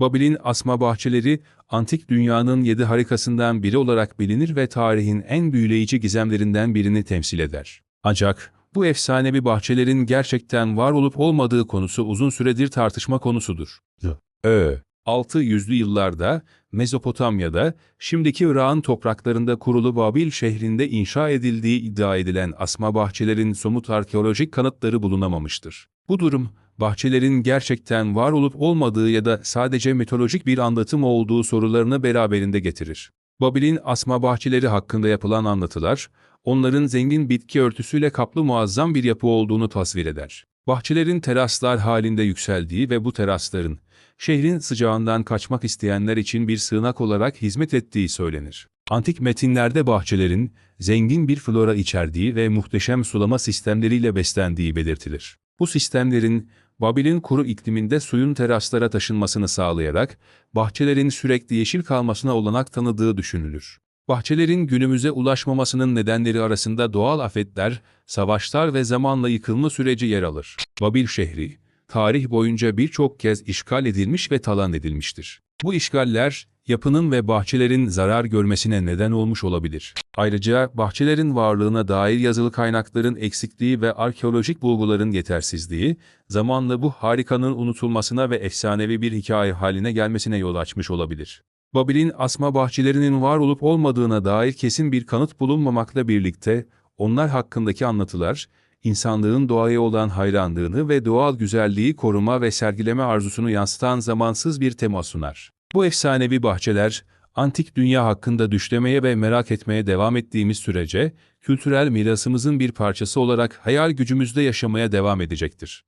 Babil'in asma bahçeleri, antik dünyanın yedi harikasından biri olarak bilinir ve tarihin en büyüleyici gizemlerinden birini temsil eder. Ancak bu efsanevi bahçelerin gerçekten var olup olmadığı konusu uzun süredir tartışma konusudur. Ö. 600'lü yıllarda Mezopotamya'da, şimdiki Irak'ın topraklarında kurulu Babil şehrinde inşa edildiği iddia edilen asma bahçelerin somut arkeolojik kanıtları bulunamamıştır. Bu durum, bahçelerin gerçekten var olup olmadığı ya da sadece mitolojik bir anlatım olduğu sorularını beraberinde getirir. Babil'in asma bahçeleri hakkında yapılan anlatılar, onların zengin bitki örtüsüyle kaplı muazzam bir yapı olduğunu tasvir eder. Bahçelerin teraslar halinde yükseldiği ve bu terasların, şehrin sıcağından kaçmak isteyenler için bir sığınak olarak hizmet ettiği söylenir. Antik metinlerde bahçelerin, zengin bir flora içerdiği ve muhteşem sulama sistemleriyle beslendiği belirtilir. Bu sistemlerin, Babil'in kuru ikliminde suyun teraslara taşınmasını sağlayarak, bahçelerin sürekli yeşil kalmasına olanak tanıdığı düşünülür. Bahçelerin günümüze ulaşmamasının nedenleri arasında doğal afetler, savaşlar ve zamanla yıkılma süreci yer alır. Babil şehri, tarih boyunca birçok kez işgal edilmiş ve talan edilmiştir. Bu işgaller, yapının ve bahçelerin zarar görmesine neden olmuş olabilir. Ayrıca bahçelerin varlığına dair yazılı kaynakların eksikliği ve arkeolojik bulguların yetersizliği, zamanla bu harikanın unutulmasına ve efsanevi bir hikaye haline gelmesine yol açmış olabilir. Babil'in asma bahçelerinin var olup olmadığına dair kesin bir kanıt bulunmamakla birlikte, onlar hakkındaki anlatılar, insanlığın doğaya olan hayranlığını ve doğal güzelliği koruma ve sergileme arzusunu yansıtan zamansız bir tema sunar. Bu efsanevi bahçeler, antik dünya hakkında düşlemeye ve merak etmeye devam ettiğimiz sürece, kültürel mirasımızın bir parçası olarak hayal gücümüzde yaşamaya devam edecektir.